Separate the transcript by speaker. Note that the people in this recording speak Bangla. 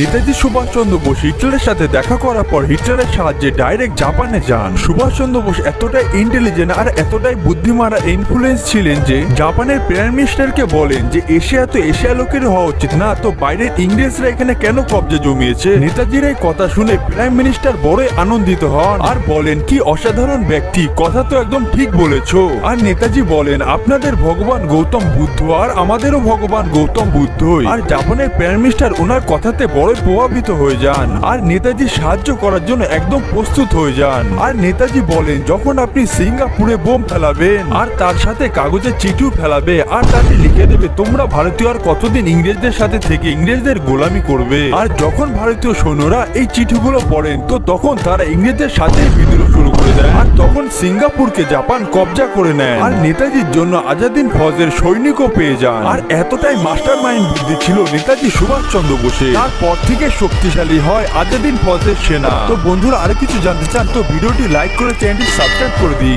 Speaker 1: নেতাজি সুভাষচন্দ্র বোস হিটলারের সাথে দেখা করার পর হিটলারের সাহায্যে ডাইরেক্ট জাপানে যান। সুভাষচন্দ্র বোস এতটাই ইন্টেলিজেন্ট আর এতটাই বুদ্ধিমান আর ইনফ্লুয়েন্স ছিলেন যে জাপানের প্রাইম মিনিস্টারকে বলেন যে এশিয়া তো এশিয়া লোকের হওয়া উচিত না, তো বাইরের ইংরেজরা এখানে কেন কবজা জমিয়েছে? নেতাজির এই কথা শুনে প্রাইম মিনিস্টার বড়ই আনন্দিত হন আর বলেন, কি অসাধারণ ব্যক্তি, কথা তো একদম ঠিক বলেছ। আর নেতাজি বলেন, আপনাদের ভগবান গৌতম বুদ্ধ আর আমাদেরও ভগবান গৌতম বুদ্ধই। আর জাপানের প্রাইম মিনিস্টার ওনার কথাতে বড়ই প্রভাবিত হয়ে যান। আর নেতাজি সাহায্য করার জন্য একদম প্রস্তুত হয়ে যান। আর নেতাজি বলেন, যখন আপনি সিঙ্গাপুরে বোম ফেলাবেন আর তার সাথে কাগজের চিঠিও ফেলাবে আর তাতে লিখে দেবে, তোমরা ভারতীয় আর কতদিন ইংরেজদের সাথে থেকে ইংরেজদের গোলামি করবে? আর যখন ভারতীয় সৈন্যরা এই চিঠিগুলো পড়েন, তো তখন তারা ইংরেজদের সাথে বিদ্রোহ শুরু করে দেয়। আর তখন সিঙ্গাপুরকে জাপান কবজা করে নেয়। আর নেতাজির জন্য আজাদিন ফৌজের সৈনিকও পেয়ে যান। আর এতটাই মাস্টার মাইন্ড বুদ্ধি ছিল নেতাজি সুভাষচন্দ্র বোসে তারপর থেকে শক্তিশালী হয়। আজাদিন ফৌজের সেনা। তো বন্ধুরা আরও কিছু জানতে চান, তো ভিডিওটি লাইক করে চ্যানেলটি সাবস্ক্রাইব করে দিন।